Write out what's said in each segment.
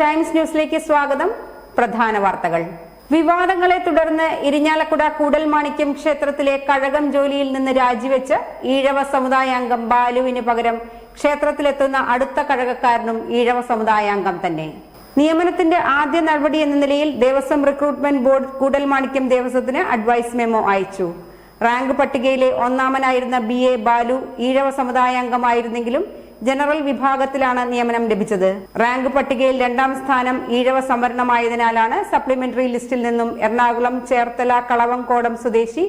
Times ന്യൂസിലേക്ക് സ്വാഗതം. പ്രധാന വാർത്തകൾ. വിവാദങ്ങളെ തുടർന്ന് ഇരിഞ്ഞാലക്കുട കൂടൽമാണിക്യം ക്ഷേത്രത്തിലെ കഴകം ജോലിയിൽ നിന്ന് രാജിവെച്ച് ഈഴവ സമുദായാംഗം ബാലുവിന് പകരം ക്ഷേത്രത്തിലെത്തുന്ന അടുത്ത കഴകക്കാരനും ഈഴവ സമുദായാംഗം തന്നെ. നിയമനത്തിന്റെ ആദ്യ നടപടി എന്ന നിലയിൽ ദേവസ്വം റിക്രൂട്ട്മെന്റ് ബോർഡ് കൂടൽമാണിക്യം ദേവസ്വത്തിന് അഡ്വൈസ് മെമ്മോ അയച്ചു. റാങ്ക് പട്ടികയിലെ ഒന്നാമനായിരുന്ന ബി എ ബാലു ഈഴവ സമുദായാംഗമായിരുന്നെങ്കിലും ജനറൽ വിഭാഗത്തിലാണ് നിയമനം ലഭിച്ചത്. റാങ്ക് പട്ടികയിൽ രണ്ടാം സ്ഥാനം ഈഴവ സംവരണമായതിനാലാണ് സപ്ലിമെന്ററി ലിസ്റ്റിൽ നിന്നും എറണാകുളം ചേർത്തല കളവംകോടം സ്വദേശി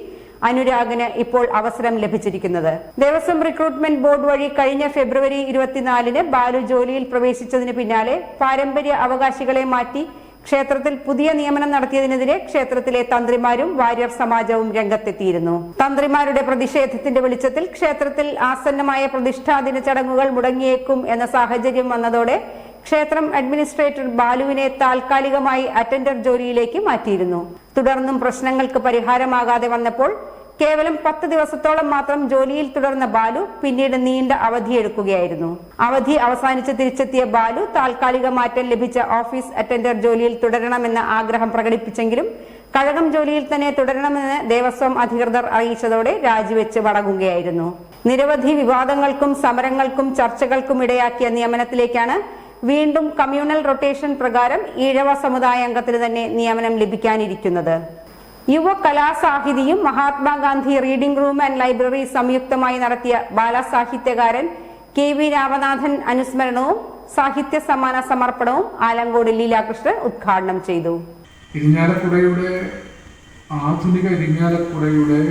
അനുരാഗിന് ഇപ്പോൾ അവസരം ലഭിച്ചിരിക്കുന്നത്. ദേവസ്വം റിക്രൂട്ട്മെന്റ് ബോർഡ് വഴി കഴിഞ്ഞ ഫെബ്രുവരി ഇരുപത്തിനാലിന് ബാലു ജോലിയിൽ പ്രവേശിച്ചതിന് പിന്നാലെ പാരമ്പര്യ അവകാശികളെ മാറ്റി ക്ഷേത്രത്തിൽ പുതിയ നിയമനം നടത്തിയതിനെതിരെ ക്ഷേത്രത്തിലെ തന്ത്രിമാരും വാര്യർ സമാജവും രംഗത്തെത്തിയിരുന്നു. തന്ത്രിമാരുടെ പ്രതിഷേധത്തിന്റെ വെളിച്ചത്തിൽ ക്ഷേത്രത്തിൽ ആസന്നമായ പ്രതിഷ്ഠാദിന ചടങ്ങുകൾ മുടങ്ങിയേക്കും എന്ന സാഹചര്യം വന്നതോടെ ക്ഷേത്രം അഡ്മിനിസ്ട്രേറ്റർ ബാലുവിനെ താൽക്കാലികമായി അറ്റൻഡർ ജോലിയിലേക്ക് മാറ്റിയിരുന്നു. തുടർന്നും പ്രശ്നങ്ങൾക്ക് പരിഹാരമാകാതെ വന്നപ്പോൾ കേവലം പത്ത് ദിവസത്തോളം മാത്രം ജോലിയിൽ തുടർന്ന ബാലു പിന്നീട് നീണ്ട അവധിയെടുക്കുകയായിരുന്നു അവധി അവസാനിച്ച് തിരിച്ചെത്തിയ ബാലു താൽക്കാലിക മാറ്റം ലഭിച്ച ഓഫീസ് അറ്റൻഡർ ജോലിയിൽ തുടരണമെന്ന ആഗ്രഹം പ്രകടിപ്പിച്ചെങ്കിലും കഴകം ജോലിയിൽ തന്നെ തുടരണമെന്ന് ദേവസ്വം അധികൃതർ അറിയിച്ചതോടെ രാജിവെച്ച് മടങ്ങുകയായിരുന്നു നിരവധി വിവാദങ്ങൾക്കും സമരങ്ങൾക്കും ചർച്ചകൾക്കും ഇടയാക്കിയ നിയമനത്തിലേക്കാണ് വീണ്ടും കമ്മ്യൂണൽ റൊട്ടേഷൻ പ്രകാരം ഈഴവ സമുദായ അംഗത്തിന് തന്നെ നിയമനം ലഭിക്കാനിരിക്കുന്നത്. യുവ കലാസാഹിതിയും Mahatma Gandhi reading room and library സംയുക്തമായി നടത്തിയ ബാലസാഹിത്യകാരൻ കെ വി രാമനാഥൻ അനുസ്മരണവും സാഹിത്യ സമ്മാന സമർപ്പണവും ആലങ്കോട് ലീലാകൃഷ്ണൻ ഉദ്ഘാടനം ചെയ്തു. ഇരിഞ്ഞാലക്കുടയുടെ ആധുനിക ഇരിഞ്ഞാലക്കുടയുടെ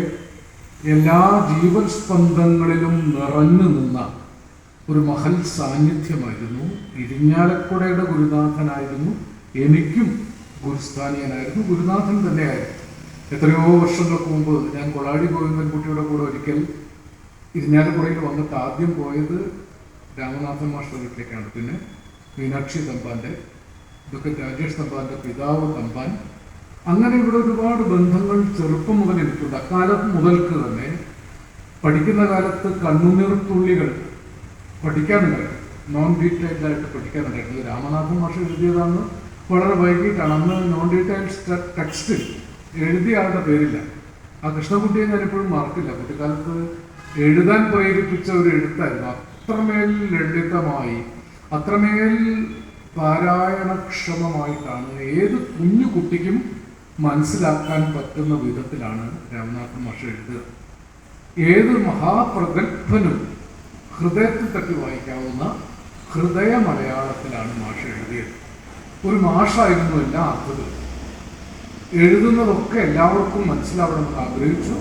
എല്ലാ ജീവസ്പന്ദങ്ങളിലും നിറഞ്ഞു നിന്ന ഒരു മഹൽ സാന്നിധ്യമായിരുന്നു. ഇരിഞ്ഞാലക്കുടയുടെ ഗുരുനാഥനായിരുന്നു. എനിക്കും ഗുരുസ്ഥാനീയനായിരുന്നു. ഗുരുനാഥൻ തന്നെയായിരുന്നു. എത്രയോ വർഷങ്ങൾക്ക് മുമ്പ് ഞാൻ കൊളാടി ഗോവിന്ദൻകുട്ടിയുടെ കൂടെ ഒരിക്കൽ ഇരിഞ്ഞാലക്കുടയിൽ വന്നിട്ട് ആദ്യം പോയത് രാമനാഥൻ മാഷ്ടർ വീട്ടിലേക്കാണ്. പിന്നെ മീനാക്ഷി തമ്പാന്റെ ഇതൊക്കെ രാജേഷ് തമ്പാന്റെ പിതാവ് തമ്പാൻ. അങ്ങനെ ഇവിടെ ഒരുപാട് ബന്ധങ്ങൾ ചെറുപ്പം മുതൽ എനിക്കുണ്ട്. അക്കാലം മുതൽക്ക് തന്നെ പഠിക്കുന്ന കാലത്ത് കണ്ണുനീർ തുള്ളികൾ പഠിക്കാനുണ്ടായിരുന്നു നോൺ ഡീറ്റെയിൽഡ് ആയിട്ട് പഠിക്കാനുണ്ടായിരുന്നു രാമനാഥൻ മാഷ് എഴുതിയതാണ് വളരെ വൈകിട്ടാണ് അന്ന് നോൺ ഡീറ്റെയിൽഡ് ടെക്സ്റ്റിൽ എഴുതിയ ആളുടെ പേരില്ല. ആ കൃഷ്ണകുട്ടിയെ ഞാൻ എപ്പോഴും മറക്കില്ല. കുട്ടിക്കാലത്ത് എഴുതാൻ പ്രേരിപ്പിച്ച ഒരു എഴുത്തായിരുന്നു. അത്രമേൽ ലളിതമായി അത്രമേൽ പാരായണക്ഷമമായിട്ടാണ് ഏത് കുഞ്ഞു കുട്ടിക്കും മനസ്സിലാക്കാൻ പറ്റുന്ന വിധത്തിലാണ് രാമനാഥൻ മാഷ് എഴുതുക. ഏത് മഹാപ്രഗത്ഭനും ഹൃദയത്തിൽ തട്ടി വായിക്കാവുന്ന ഹൃദയ മലയാളത്തിലാണ് മാഷ എഴുതിയത്. ഒരു മാഷായിരുന്നു എല്ലാ അർത്ഥത്തിലും എഴുതുന്നതൊക്കെ എല്ലാവർക്കും മനസ്സിലാവണമെന്ന് ആഗ്രഹിച്ചു.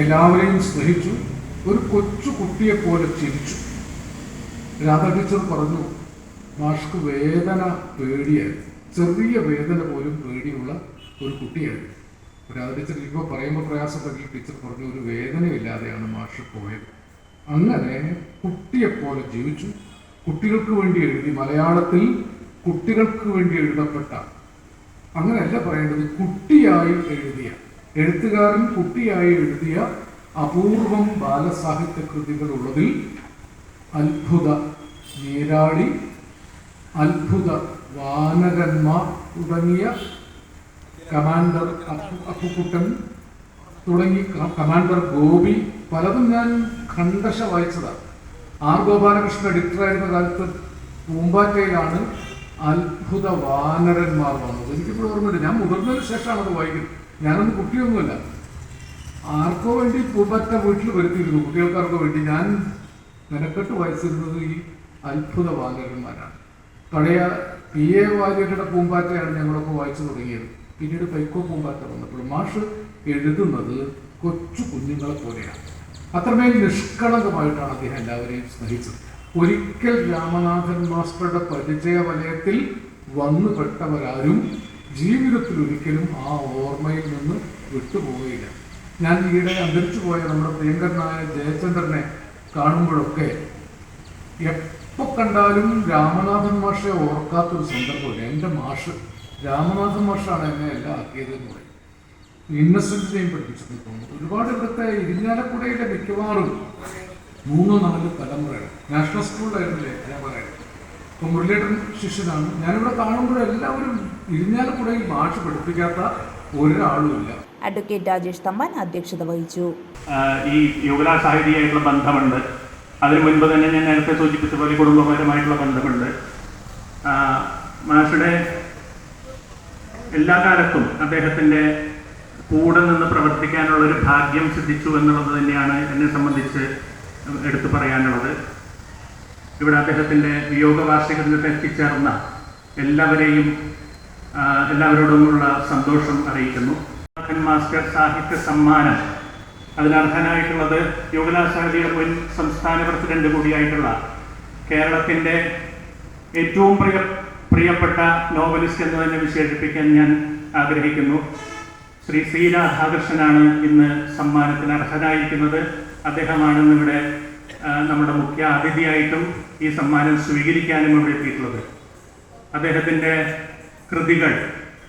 എല്ലാവരെയും സ്നേഹിച്ചു. ഒരു കൊച്ചു കുട്ടിയെ പോലെ ചിരിച്ചു. രാധാകൃഷ്ണൻ പറഞ്ഞു മാഷ്ക്ക് വേദന പേടിയായിരുന്നു ചെറിയ വേദന പോലും പേടിയുള്ള ഒരു കുട്ടിയായിരുന്നു രാധ ടീച്ചർ ഇപ്പോൾ പറയുമ്പോൾ പ്രയാസപ്പെട്ട. ടീച്ചർ പറഞ്ഞു ഒരു വേദനയില്ലാതെയാണ് മാഷ് പോയത്. അങ്ങനെ കുട്ടിയെപ്പോലെ ജീവിച്ചു. കുട്ടികൾക്ക് വേണ്ടി എഴുതി. മലയാളത്തിൽ കുട്ടികൾക്ക് വേണ്ടി എഴുതപ്പെട്ട അങ്ങനെയല്ല പറയേണ്ടത്. കുട്ടിയായി എഴുതിയ എഴുത്തുകാരൻ കുട്ടിയായി എഴുതിയ അപൂർവം ബാലസാഹിത്യ കൃതികൾ ഉള്ളതിൽ അത്ഭുത നീരാളി അത്ഭുത വാനരന്മാർ തുടങ്ങിയ കമാൻഡർ അപ്പു അപ്പുക്കുട്ടൻ തുടങ്ങി കമാൻഡർ ഗോപി പലതും ഞാൻ ഖണ്ഡശ വായിച്ചതാണ്. ആർ ഗോപാലകൃഷ്ണൻ എഡിറ്ററായിരുന്ന കാലത്ത് പൂമ്പാറ്റയിലാണ് അത്ഭുത വാനരന്മാർ വന്നത്. എനിക്കിപ്പോൾ ഓർമ്മയില്ല ഞാൻ മുതിർന്നതിന് ശേഷമാണ് അത് വായിക്കുന്നത്. ഞാനൊന്ന് കുട്ടിയൊന്നുമല്ല. ആർക്കോ വേണ്ടി പൂമ്പാറ്റ വീട്ടിൽ വരുത്തിയിരുന്നു കുട്ടികൾക്കാർക്കോ വേണ്ടി. ഞാൻ മെനക്കെട്ട് വായിച്ചിരുന്നത് ഈ അത്ഭുത വാനരന്മാരാണ് പഴയ പി എ വാര്യരുടെ പൂമ്പാറ്റയാണ് ഞങ്ങളൊക്കെ വായിച്ചു തുടങ്ങിയത്. പിന്നീട് പൈക്കോ പൂമ്പാറ്റ വന്നപ്പോൾ മാഷ് എഴുതുന്നത് കൊച്ചു കുഞ്ഞുങ്ങളെ പോലെയാണ്. അത്രമേൽ നിഷ്കളങ്കമായിട്ടാണ് അദ്ദേഹം എല്ലാവരെയും സ്നേഹിച്ചത്. ഒരിക്കൽ രാമനാഥൻ മാസ്റ്ററുടെ പരിചയ വലയത്തിൽ വന്നുപെട്ടവരാരും ജീവിതത്തിൽ ഒരിക്കലും ആ ഓർമ്മയിൽ നിന്ന് വിട്ടുപോവുകയില്ല ഞാൻ ഈയിടെ അന്തരിച്ചു പോയ നമ്മുടെ പ്രിയങ്കരനായ ജയചന്ദ്രനെ കാണുമ്പോഴൊക്കെ എപ്പോ കണ്ടാലും രാമനാഥൻ മാഷെ ഓർക്കാത്തൊരു സന്ദർഭമില്ല എന്റെ മാഷ് രാമനാഥൻ മാഷാണ് എന്നെ എല്ലാം ആക്കിയത് എന്ന് പറയും. ഇന്നസെന്റിനെയും പഠിപ്പിച്ചെന്ന് തോന്നുന്നു ഒരുപാട് ഇവിടുത്തെ ഇരിഞ്ഞാലക്കുടയിലെ മിക്കവാറും മൂന്നോ നാല് തലമുറകൾ. നാഷണൽ സ്കൂളിലായിരുന്നില്ലേ ഞാൻ പറയുന്നത് ഇപ്പം മുരളീധരൻ ശിഷ്യനാണ്. ഞാനിവിടെ കാണുമ്പോൾ എല്ലാവരും ഇരിഞ്ഞാലക്കുടയിൽ ഭാഷ പഠിപ്പിക്കാത്ത ഒരാളുമില്ല അഡ്വക്കേറ്റ് രാജേഷ് തമ്പാൻ അധ്യക്ഷത വഹിച്ചു. ഈ യുവരാ സാഹിതിയായിട്ടുള്ള ബന്ധമുണ്ട്. അതിന് മുൻപ് തന്നെ ഞാൻ നേരത്തെ സൂചിപ്പിച്ച പോലെ കുടുംബപരമായിട്ടുള്ള ബന്ധമുണ്ട്. മാഷയുടെ എല്ലാ കാലത്തും അദ്ദേഹത്തിന്റെ കൂടെ നിന്ന് പ്രവർത്തിക്കാനുള്ള ഒരു ഭാഗ്യം സിദ്ധിച്ചു എന്നുള്ളത് തന്നെയാണ് എന്നെ സംബന്ധിച്ച് എടുത്തു പറയാനുള്ളത്. ഇവിടെ അദ്ദേഹത്തിന്റെ വിയോഗ വാർഷിക എത്തിച്ചേർന്ന എല്ലാവരെയും എല്ലാവരോടുമുള്ള സന്തോഷം അറിയിക്കുന്നു. മാസ്റ്റർ സാഹിത്യ സമ്മാനം. അതിനർഹനായിട്ടുള്ളത് യുവകലാ സാഹിതിയുടെ മുൻ സംസ്ഥാന പ്രസിഡന്റ് കൂടിയായിട്ടുള്ള കേരളത്തിന്റെ ഏറ്റവും പ്രിയ പ്രിയപ്പെട്ട നോവലിസ്റ്റ് എന്ന് തന്നെ വിശേഷിപ്പിക്കാൻ ഞാൻ ആഗ്രഹിക്കുന്നു. ശ്രീ സി രാധാകൃഷ്ണനാണ് ഇന്ന് സമ്മാനത്തിന് അർഹനായിരിക്കുന്നത്. അദ്ദേഹമാണ് ഇന്നിവിടെ നമ്മുടെ മുഖ്യ അതിഥിയായിട്ടും ഈ സമ്മാനം സ്വീകരിക്കാനും ഇവിടെ എത്തിയിട്ടുള്ളത്. അദ്ദേഹത്തിന്റെ കൃതികൾ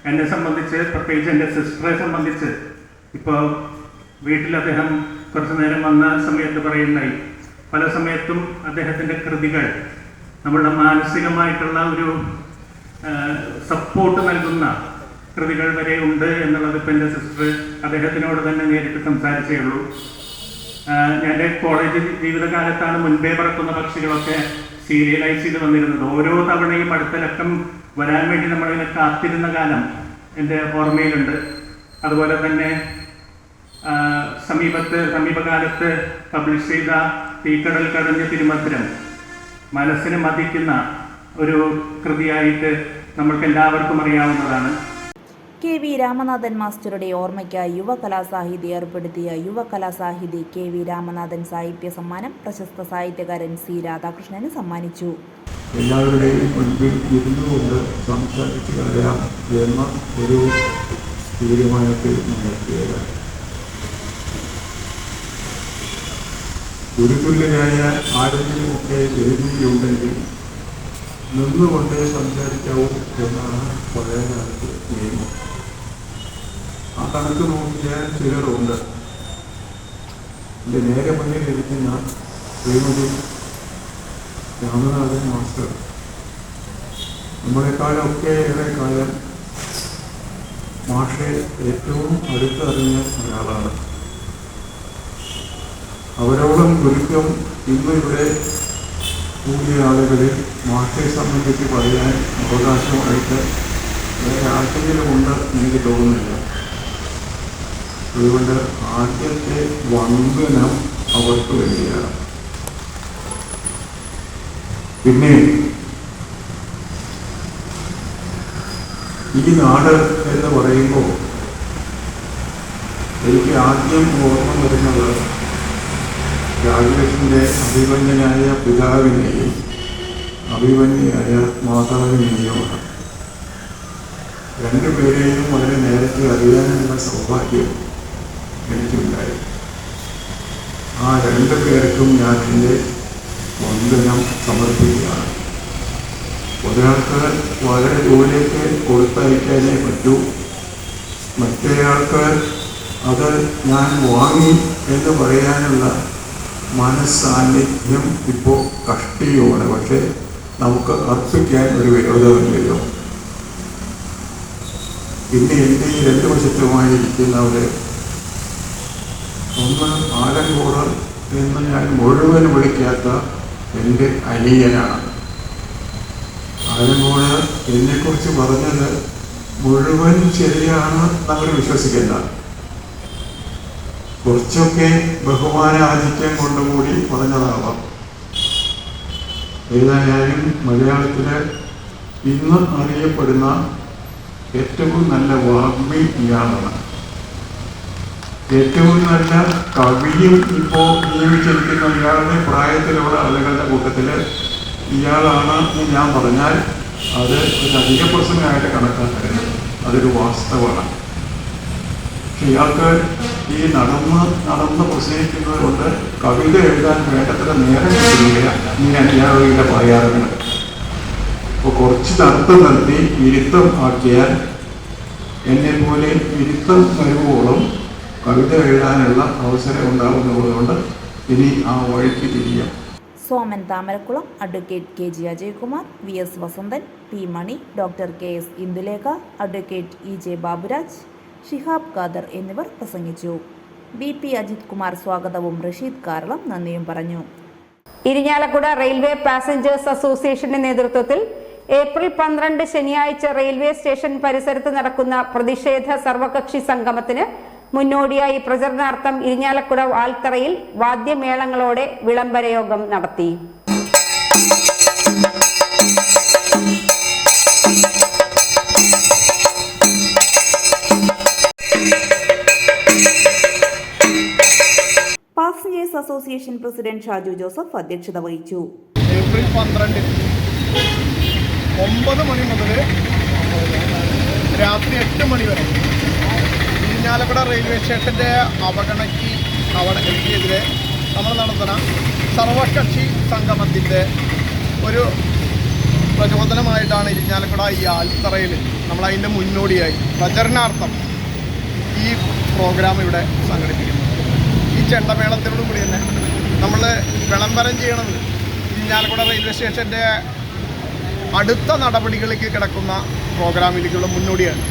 എന്നെ സംബന്ധിച്ച് പ്രത്യേകിച്ച് എന്റെ സിസ്റ്ററെ സംബന്ധിച്ച് ഇപ്പോൾ വീട്ടിൽ അദ്ദേഹം കുറച്ചു നേരം വന്ന സമയത്ത് പറയുന്നതായി. പല സമയത്തും അദ്ദേഹത്തിന്റെ കൃതികൾ നമ്മളുടെ മാനസികമായിട്ടുള്ള ഒരു സപ്പോർട്ട് നൽകുന്ന കൃതികൾ വരെ ഉണ്ട് എന്നുള്ളത് ഇപ്പം എന്റെ സിസ്റ്റർ അദ്ദേഹത്തിനോട് തന്നെ നേരിട്ട് സംസാരിച്ചേ ഉള്ളൂ. എന്റെ കോളേജ് ജീവിതകാലത്താണ് മുൻപേ പറക്കുന്ന പക്ഷികളൊക്കെ സീരിയലൈസ് ചെയ്ത് വന്നിരുന്നത്. ഓരോ തവണയും അടുത്ത ലക്കം വരാൻ വേണ്ടി നമ്മളിങ്ങനെ കാത്തിരുന്ന കാലം എന്റെ ഓർമ്മയിലുണ്ട്. അതുപോലെ തന്നെ സമീപത്ത് സമീപകാലത്ത് പബ്ലിഷ് ചെയ്ത തീക്കടൽ കടഞ്ഞ തിരുമധുരം മനസ്സിനെ മതിക്കുന്ന ഒരു കൃതിയായിട്ട് നമ്മൾക്ക് എല്ലാവർക്കും അറിയാവുന്നതാണ്. കെ വി രാമനാഥൻ മാസ്റ്ററുടെ ഓർമ്മയ്ക്കായി യുവകലാസാഹിതി ഏർപ്പെടുത്തിയ യുവകലാസാഹിതി കെ വി രാമനാഥൻ സാഹിത്യ സമ്മാനം പ്രശസ്ത സാഹിത്യകാരൻ സി രാധാകൃഷ്ണന് സമ്മാനിച്ചു. എല്ലാവരുടെയും മുൻപിൽ ഇരുന്നു കൊണ്ട് സംസാരിച്ച് കളയാം എന്ന ഒരു തീരുമാനത്തിൽ നിന്നെത്തിയത് ഗുരുതുല്യനായ ആരെങ്കിലുമൊക്കെ എഴുതിയുണ്ടെങ്കിൽ നിന്നുകൊണ്ടേ സംസാരിക്കാവൂ. എന്നാണ് പഴയ കാലത്ത് നിയമം ആ കണക്ക് നോക്കിയ ചിലരുണ്ട്. എന്റെ നേരെ മുന്നിൽ ഇരിക്കുന്ന ശ്രീമതി രാമനാഥൻ മാസ്റ്റർ. നമ്മളെക്കാളൊക്കെ ഏറെ കാലം മാഷെ ഏറ്റവും അടുത്തറിഞ്ഞ ഒരാളാണ്. അവരോടും ഗുരുക്കം ഇന്ന് ഇവിടെ കൂടിയ ആളുകളിൽ മാഷെ സംബന്ധിച്ച് പറയാൻ അവകാശമായിട്ട് വേറെ ആർക്കെങ്കിലും ഉണ്ട് എനിക്ക് തോന്നുന്നില്ല. അതുകൊണ്ട് ആദ്യത്തെ വന്ദനം അവർക്ക് വേണ്ടിയാണ്. പിന്നെ ഈ നാട് എന്ന് പറയുമ്പോൾ എനിക്ക് ആദ്യം ഓർമ്മ വരുന്നത് രാജകൃഷ്ണന്റെ അഭിമന്യനായ പിതാവിനെയും അഭിമന്യയായ രണ്ടു രണ്ടുപേരെയും വളരെ നേരത്തെ അറിയാനുള്ള സൗഭാഗ്യം എനിക്കുണ്ടായി. ആ രണ്ടു പേർക്കും ഞാൻ എന്റെ വന്ദനം സമർപ്പിക്കുകയാണ്. ഒരാൾക്ക് വളരെ ജോലിയൊക്കെ കൊടുത്തയക്കാനേ പറ്റൂ. മറ്റേയാൾക്ക് അത് ഞാൻ വാങ്ങി എന്ന് പറയാനുള്ള മനസ്സാന്നിധ്യം ഇപ്പോൾ കഷ്ടിയോടെ. പക്ഷേ നമുക്ക് അർപ്പിക്കാൻ ഒരു വിരോധമില്ലല്ലോ പിന്നെ ഈ രണ്ട് വശത്തുമായിരിക്കുന്നവരെ ഒന്ന് ആലങ്കോട് എന്ന് ഞാൻ മുഴുവൻ വിളിക്കാത്ത എന്റെ അനിയനാണ്. ആലങ്കോട് എന്നെക്കുറിച്ച് പറഞ്ഞത് മുഴുവൻ ശരിയാണ് നമ്മൾ വിശ്വസിക്കുന്ന കുറച്ചൊക്കെ ബഹുമാനാധിക്യം കൊണ്ടുകൂടി പറഞ്ഞതാവാം. ഏതായാലും മലയാളത്തിലെ ഇന്ന് അറിയപ്പെടുന്ന ഏറ്റവും നല്ല വാഗ്മി ഇയാളാണ്. ഏറ്റവും നല്ല കവിയും ഇപ്പോൾ നിയമിച്ചിരിക്കുന്ന ഇയാളുടെ പ്രായത്തിലുള്ള ആളുകളുടെ കൂട്ടത്തിൽ ഇയാളാണ് എന്ന് ഞാൻ പറഞ്ഞാൽ അത് ഒരു അധിക പ്രസംഗമായിട്ട് കണക്കാക്കരുത്. അതൊരു വാസ്തവമാണ്. ഇയാൾക്ക് ഈ നടന്ന് നടന്ന് പ്രസംഗിക്കുന്നത് കൊണ്ട് കവിത എഴുതാൻ വേണ്ടത്ര നേരം കിട്ടുന്നില്ല. ഇങ്ങനെ ഇയാളുടെ പറയാറുണ്ട്. അപ്പോൾ കുറച്ച് നടത്തം നടത്തി ഇരുത്തം ആക്കിയാൽ എന്നെ പോലെ ഇരുത്തം വരുവോളം കവിത എഴുതാനുള്ള അവസരം ഉണ്ടാകുന്നതുകൊണ്ട് ഇനി ആ വഴിക്ക് തിരിയാം. Soman Thamarakulam advocate K G Ajaykumar V S Vasanthan P Mani doctor K S Indulekha advocate E J Baburaj. Shihab Khader എന്നിവർ പ്രസംഗിച്ചു. ബി പി അജിത് കുമാർ സ്വാഗതവും റഷീദ് കാരളം നന്ദിയും പറഞ്ഞു. ഇരിഞ്ഞാലക്കുട റെയിൽവേ പാസഞ്ചേഴ്സ് അസോസിയേഷന്റെ നേതൃത്വത്തിൽ ഏപ്രിൽ പന്ത്രണ്ട് ശനിയാഴ്ച റെയിൽവേ സ്റ്റേഷൻ പരിസരത്ത് നടക്കുന്ന പ്രതിഷേധ സർവകക്ഷി സംഗമത്തിന് മുന്നോടിയായി പ്രചരണാർത്ഥം ഇരിഞ്ഞാലക്കുട വാൽത്തറയിൽ വാദ്യമേളങ്ങളോടെ വിളംബരയോഗം നടത്തി. അസോസിയേഷൻ പ്രസിഡന്റ് ഷാജു ജോസഫ് അധ്യക്ഷത വഹിച്ചു. ഏപ്രിൽ പന്ത്രണ്ടിന് ഒമ്പത് മണി മുതൽ രാത്രി എട്ട് മണി വരെ ഇരിഞ്ഞാലക്കുട റെയിൽവേ സ്റ്റേഷന്റെ അവഗണയ്ക്ക് അവഗണക്കെതിരെ നമ്മൾ നടത്തുന്ന സർവകക്ഷി സംഗമത്തിന്റെ ഒരു പ്രചോദനമായിട്ടാണ് ഇരിഞ്ഞാലക്കുട ഈ ആൽത്തറയിൽ നമ്മൾ അതിന്റെ മുന്നോടിയായി. പ്രചരണാർത്ഥം ഈ പ്രോഗ്രാം ഇവിടെ സംഘടിപ്പിക്കുന്നത്. ചെണ്ടമേളത്തിനോട് കൂടി തന്നെ നമ്മൾ വിളംബരം ചെയ്യണത് ഇഞ്ഞാലക്കുട റെയിൽവേ സ്റ്റേഷന്റെ അടുത്ത നടപടികളിലേക്ക് കിടക്കുന്ന പ്രോഗ്രാമിലേക്കുള്ള മുന്നോടിയാണ്.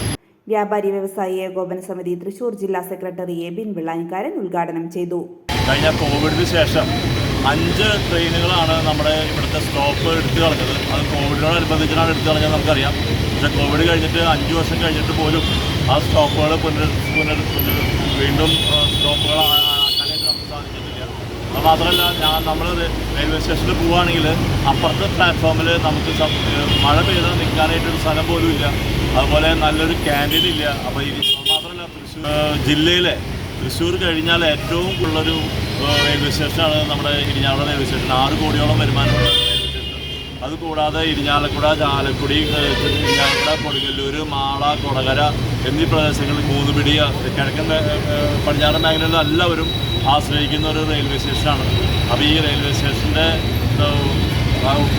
വ്യാപാരി വ്യവസായി ഏകോപന സമിതി തൃശൂർ ജില്ലാ സെക്രട്ടറി എ ബിൻ വിളാൻകാരൻ ഉദ്ഘാടനം ചെയ്തു. കഴിഞ്ഞ കോവിഡിന് ശേഷം അഞ്ച് ട്രെയിനുകളാണ് നമ്മുടെ ഇവിടുത്തെ സ്റ്റോപ്പ് എടുത്തു കളഞ്ഞത്. അത് കോവിഡിനോടനുബന്ധിച്ചാണ് എടുത്തു കളഞ്ഞത് നമുക്കറിയാം. പക്ഷേ കോവിഡ് കഴിഞ്ഞിട്ട് അഞ്ച് വർഷം കഴിഞ്ഞിട്ട് പോലും ആ സ്റ്റോപ്പുകൾ പുനർ പുനർ വീണ്ടും സ്റ്റോപ്പുകളാണ് സ്റ്റോപ്പുകൾ ആ- ആക്കാനായിട്ട് നമുക്ക് സാധിച്ചിട്ടില്ല അത് മാത്രമല്ല ഞാൻ നമ്മൾ റെയിൽവേ സ്റ്റേഷനിൽ പോവുകയാണെങ്കിൽ അപ്പുറത്തെ പ്ലാറ്റ്ഫോമിൽ നമുക്ക് മഴ പെയ്താൽ നിൽക്കാനായിട്ടൊരു സ്ഥലം പോലും ഇല്ല. അതുപോലെ നല്ലൊരു ക്യാന്റീൻ ഇല്ല. അപ്പോൾ ഈ മാത്രമല്ല തൃശ്ശൂർ ജില്ലയിലെ തൃശ്ശൂർ കഴിഞ്ഞാൽ ഏറ്റവും ഉള്ളൊരു റെയിൽവേ സ്റ്റേഷനാണ് നമ്മുടെ ഇരിഞ്ഞാലക്കുട റെയിൽവേ സ്റ്റേഷൻ ആറ് കോടിയോളം സ്റ്റേഷൻ അതുകൂടാതെ ഇരിഞ്ഞാലക്കുട ചാലക്കുടി ഇരിഞ്ഞാലക്കുട കൊടുങ്ങല്ലൂർ മാള കൊടകര എന്നീ പ്രദേശങ്ങളിൽ മൂന്നുപിടി കിഴക്കൻ പടിഞ്ഞാറൻ മേഖലകളിൽ എല്ലാവരും ആശ്രയിക്കുന്ന ഒരു റെയിൽവേ സ്റ്റേഷനാണ്. അപ്പോൾ ഈ റെയിൽവേ സ്റ്റേഷന്റെ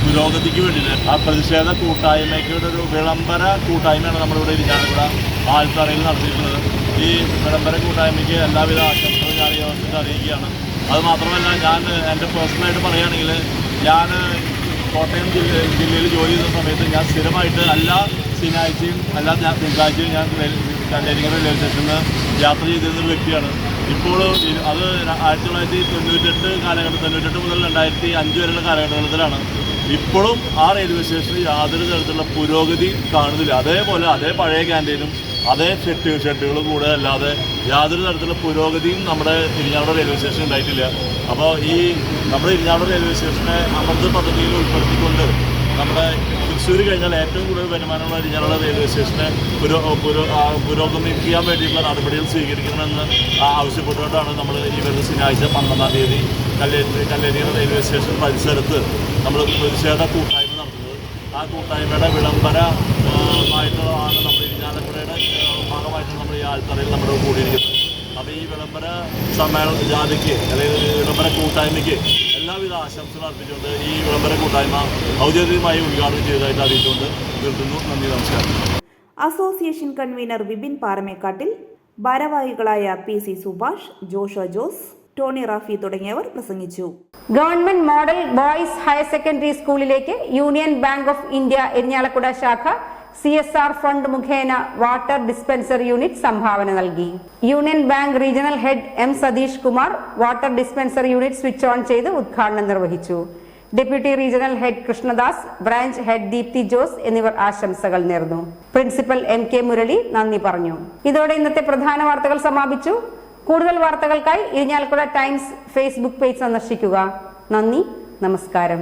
പുരോഗതിക്ക് വേണ്ടിയിട്ട് ആ പ്രതിഷേധ കൂട്ടായ്മയ്ക്ക് ഒരു വിളംബര കൂട്ടായ്മയാണ് നമ്മളിവിടെ ഇരിഞ്ഞാലക്കുട ആൽത്തറയിൽ നടത്തിയിട്ടുള്ളത് ഈ വിളംബര കൂട്ടായ്മയ്ക്ക് എല്ലാവിധ ആശംസകളും ഞാൻ ഈ അവസരത്തിൽ അറിയിക്കുകയാണ്. അത് മാത്രമല്ല ഞാൻ എന്റെ പേഴ്സണലായിട്ട് പറയുകയാണെങ്കിൽ ഞാൻ കോട്ടയം ജില്ല ജില്ലയിൽ ജോലി ചെയ്യുന്ന സമയത്ത് ഞാൻ സ്ഥിരമായിട്ട് എല്ലാ ശനിയാഴ്ചയും എല്ലാ തിങ്കളാഴ്ചയും ഞാൻ കല്ലേരിക്കര റെയിൽവേ സ്റ്റേഷനിൽ യാത്ര ചെയ്തിരുന്ന ഒരു വ്യക്തിയാണ്. ഇപ്പോൾ അത് ആയിരത്തി തൊള്ളായിരത്തി തൊണ്ണൂറ്റെട്ട് കാലഘട്ടം തൊണ്ണൂറ്റെട്ട് മുതൽ രണ്ടായിരത്തി അഞ്ച് വരെയുള്ള കാലഘട്ടത്തിലാണ്. ഇപ്പോഴും ആ റെയിൽവേ സ്റ്റേഷനിൽ യാതൊരു തരത്തിലുള്ള പുരോഗതി കാണുന്നില്ല. അതേപോലെ അതേ പഴയ ക്യാന്റീനും അതേ ഷെഡ് ഷെഡുകൾ കൂടെ അല്ലാതെ യാതൊരു തരത്തിലുള്ള പുരോഗതിയും നമ്മുടെ ഇരിഞ്ഞാലക്കുട റെയിൽവേ സ്റ്റേഷൻ ഉണ്ടായിട്ടില്ല. അപ്പോൾ ഈ നമ്മുടെ ഇരിഞ്ഞാലക്കുട റെയിൽവേ സ്റ്റേഷനെ അമൃത് പദ്ധതിയിൽ ഉൾപ്പെടുത്തിക്കൊണ്ട് നമ്മുടെ തൃശ്ശൂർ കഴിഞ്ഞാൽ ഏറ്റവും കൂടുതൽ വരുമാനമുള്ള ഇരിഞ്ഞാലക്കുട റെയിൽവേ സ്റ്റേഷനെ പുരോ പുരോഗമിക്കാൻ വേണ്ടിയിട്ടുള്ള നടപടികൾ സ്വീകരിക്കണമെന്ന് ആവശ്യപ്പെട്ടുകൊണ്ടാണ് നമ്മൾ ഈ വരുന്ന ശനിയാഴ്ച പന്ത്രണ്ടാം തീയതി കല്ലേരി കല്ലേരിയുടെ റെയിൽവേ സ്റ്റേഷൻ പരിസരത്ത് നമ്മൾ പ്രതിഷേധ കൂട്ടായ്മ നടത്തുന്നത്. ആ കൂട്ടായ്മയുടെ വിളംബരമായിട്ടുള്ളതാണ് നമ്മൾ ഭാഗമായിട്ട് നമ്മുടെ നമ്മൾ കൂടിയിരിക്കുന്നത് അപ്പോൾ ഈ വിളംബര സമ്മേളന ജാഥയ്ക്ക് അല്ലെങ്കിൽ ഈ വിളംബര കൂട്ടായ്മയ്ക്ക് എല്ലാവിധ ആശംസകൾ അർപ്പിച്ചുകൊണ്ട് ഈ വിളംബര കൂട്ടായ്മ ഔദ്യോഗികമായി ഉദ്ഘാടനം ചെയ്തതായിട്ട് അറിയിച്ചുകൊണ്ട് നിർത്തുന്നു. നന്ദി നമസ്കാരം. അസോസിയേഷൻ കൺവീനർ വിപിൻ പാറമേക്കാട്ടിൽ ഭാരവാഹികളായ പി സി സുഭാഷ് ജോഷ ജോസ് ടോണി റാഫി തുടങ്ങിയവർ പ്രസംഗിച്ചു. Government model boys higher secondary സ്കൂളിലേക്ക് Union Bank of India Irinjalakuda ശാഖ സി എസ് ആർ ഫണ്ട് മുഖേന വാട്ടർ ഡിസ്പെൻസർ യൂണിറ്റ് സംഭാവന നൽകി. Union Bank regional head M Satheesh Kumar water dispenser unit switch on ചെയ്ത് ഉദ്ഘാടനം നിർവഹിച്ചു. Deputy regional head Krishnadas branch head Deepthi Jose എന്നിവർ ആശംസകൾ നേർന്നു. പ്രിൻസിപ്പൽ എം കെ മുരളി നന്ദി പറഞ്ഞു. ഇതോടെ ഇന്നത്തെ പ്രധാന വാർത്തകൾ സമാപിച്ചു. കൂടുതൽ വാർത്തകൾക്കായി ഇരിഞ്ഞാലക്കുട ടൈംസ് ഫേസ്ബുക്ക് പേജ് സന്ദർശിക്കുക. നന്ദി നമസ്കാരം.